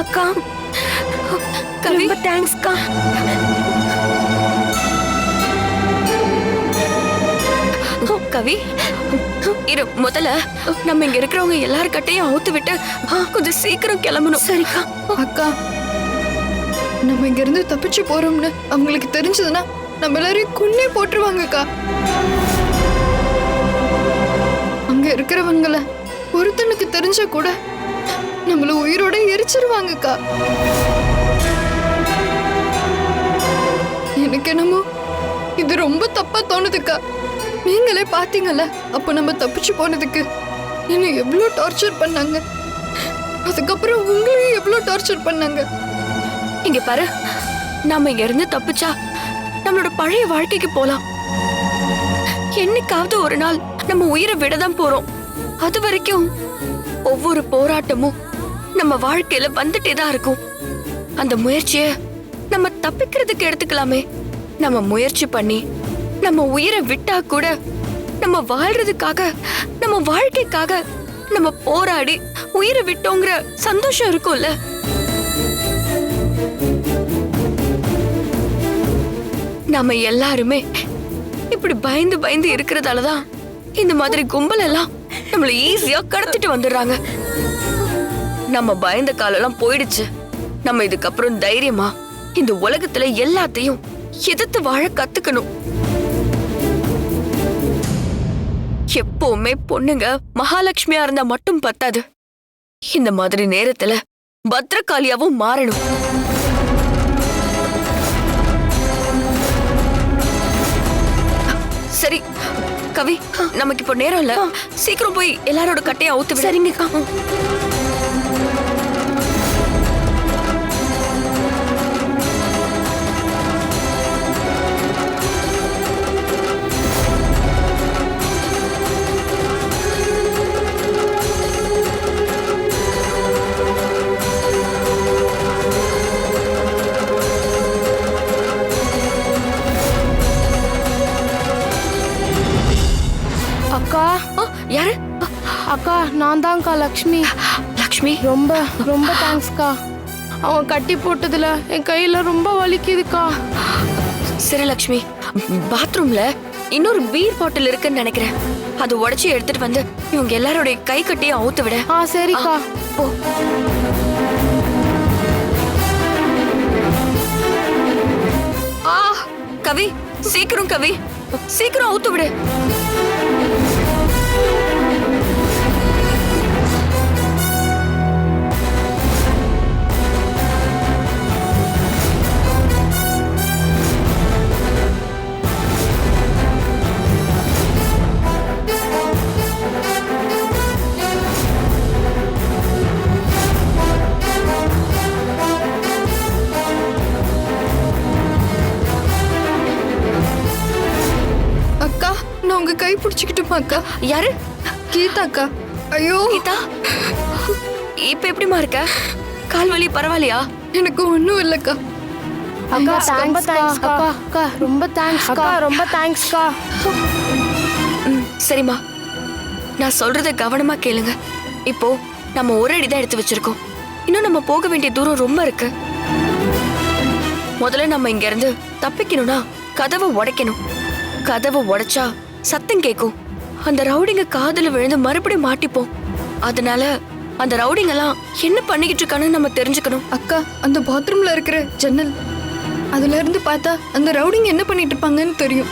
அக்கா. கவி? ரொம்ப தேங்க்ஸ்க்கா கவி இரு முதல்ல நம்ம இங்க இருக்கிறவங்க எல்லார்கிட்டயும் அவுத்து விட்டு கொஞ்சம் சீக்கிரம் கிளம்பணும். சரிக்கா. அக்கா நம்ம இங்க இருந்து தப்பிச்சு போறோம்னு அவங்களுக்கு தெரிஞ்சதுன்னா நம்ம எல்லாரையும் கொன்னே போட்டுருவாங்கக்கா அங்க இருக்கிறவங்கள ஒருத்தனுக்கு தெரிஞ்சா கூட நம்மள உயிரோட எரிச்சிருவாங்கக்கா. எனக்கு என்னமோ இது ரொம்ப தப்பா தோணுதுக்கா. நீங்களே பாத்தீங்கல்ல அப்போ நம்ம தப்பிச்சு போனதுக்கு. என்ன எவ்வளோ டார்ச்சர் பண்ணாங்க. அதுக்கப்புறம் உங்களையும் எவ்வளோ டார்ச்சர் பண்ணாங்க. இங்க பாரு நாம இங்க இருந்து தப்பிச்சா நம்மளோட பழைய வாழ்க்கைக்கு போலாம். என்னைக்காவது ஒரு நாள் நம்ம உயிரை விடதான் போறோம். அது வரைக்கும் ஒவ்வொரு போராட்டமும் நம்ம வாழ்க்கையில வந்துட்டே தான் இருக்கும். அந்த முயற்சிய நம்ம தப்பிக்கிறதுக்கு எடுத்துக்கலாமே. நம்ம முயற்சி பண்ணி நம்ம உயிரை விட்டா கூட நம்ம வாழ்றதுக்காக நம்ம வாழ்க்கைக்காக நம்ம போராடி உயிரை விட்டோங்கிற சந்தோஷம் இருக்கும்ல? நாம எல்லாருமே இப்படி பயந்து பயந்து இருக்கிறதால தான் இந்த மாதிரி கும்பல் எல்லாம் நம்மள ஈஸியா கடத்திட்டு வந்துடுறாங்க. நம்ம பயந்த காலம்லாம் போயிடுச்சு. நம்ம இதுக்கப்புறம் தைரியமா இந்த உலகத்துல எல்லாத்தையும் எதிர்த்து வாழ கத்துக்கணும். எப்பவுமே பொண்ணுங்க மகாலட்சுமியா இருந்தா மட்டும் பத்தாது. இந்த மாதிரி நேரத்துல பத்ரகாளியாவும் மாறணும். சரி கவி நமக்கு இப்போ நேரம் இல்ல. சீக்கிரம் போய் எல்லாரோட கட்டையை அவுத்து விடு. சரிங்கக்கா. அக்கா. யாரு? அக்கா நான் தான்க்கா லக்ஷ்மி. லக்ஷ்மி? ரொம்ப ரொம்ப தேங்க்ஸ்க்கா அவன் கட்டி போட்டதுல என் கையில ரொம்ப வலிக்குதுக்கா. சரி லக்ஷ்மி. பாத்ரூம்ல இன்னொரு பீர் பாட்டில் இருக்குன்னு நினைக்கிறேன். அது உடைச்சு எடுத்துட்டு வந்து இவங்க எல்லாரோட கை கட்டியை அவுத்து விட. ஆ சரிக்கா. போ. ஆ கவி. சீக்கிரம் கவி. சீக்கிரம் அவுத்து விடு. பிடிச்சிக்கிட்டுமா அக்கா? யாரு? கீதா அக்கா. ஐயோ. கீதா? இப்ப எப்படிமா இருக்க? கால் வலி பரவாயில்லையா? எனக்கு ஒன்றும் இல்லைக்கா. அக்கா தேங்க்ஸ்க்கா அக்கா அக்கா ரொம்ப தேங்க்ஸ் அக்கா. ரொம்ப தேங்க்ஸ்க்கா ம் சரிம்மா. நான் சொல்றத கவனமா கேளுங்க. இப்போ நம்ம ஒரு அடி தான் எடுத்து வச்சிருக்கோம். இன்னும் நம்ம போக வேண்டிய தூரம் ரொம்ப இருக்கு. முதல்ல நம்ம இங்க இருந்து தப்பிக்கணும்னா கதவை உடைக்கணும். கதவை உடைச்சா சத்தம் கேட்கும் அந்த ரவுடிங்க காதுல விழுந்து மறுபடியும் மாட்டிப்போம். அதனால அந்த ரவுடிங்கெல்லாம் என்ன பண்ணிக்கிட்டு இருக்கான்னு நம்ம தெரிஞ்சுக்கணும். அக்கா அந்த பாத்ரூம்ல இருக்கிற ஜன்னல். அதுல இருந்து பார்த்தா அந்த ரவுடிங்க என்ன பண்ணிட்டு இருப்பாங்கன்னு தெரியும்.